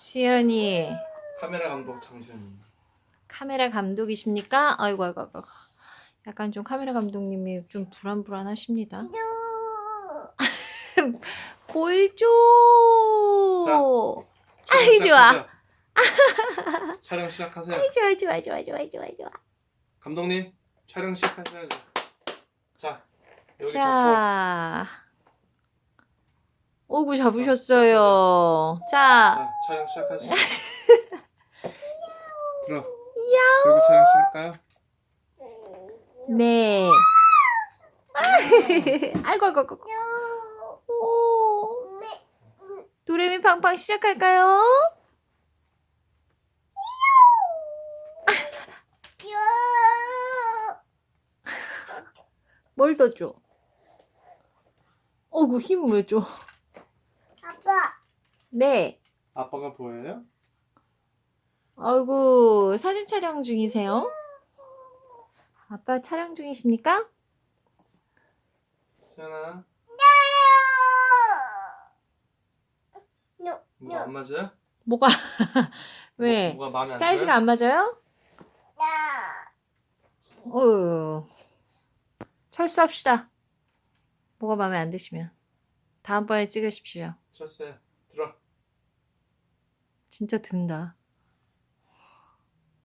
시연이 카메라 감독 장시현입니다. 카메라 감독이십니까? 아이고 아이고 아이고. 약간 좀 카메라 감독님이 좀 불안불안하십니다. 촬영 아이, 좋아. 촬영 시작하세요. 아이 좋아 좋아 좋아 좋아 좋아 좋아. 감독님 촬영 시작하셔야죠. 자 여기 잡고 자. 오구 잡으셨어요. 자. 자 촬영 시작하시죠. 들어. 그리고 촬영 시작할까요? 네. 아이고 아이고 아이고. 오. 도레미 팡팡 시작할까요? 뭘 더 줘? 어구 힘 왜 줘? 네. 아빠가 보여요? 아이고 사진 촬영 중이세요? 아빠 촬영 중이십니까? 시연아 뇨, 뭐안 맞아요? 뭐가 왜? 뭐, 가 마음에 안 사이즈가 안 맞아요? 야, 어휴. 철수합시다. 뭐가 마음에 안 드시면. 다음번에 찍으십시오. 들어요? 진짜 든다.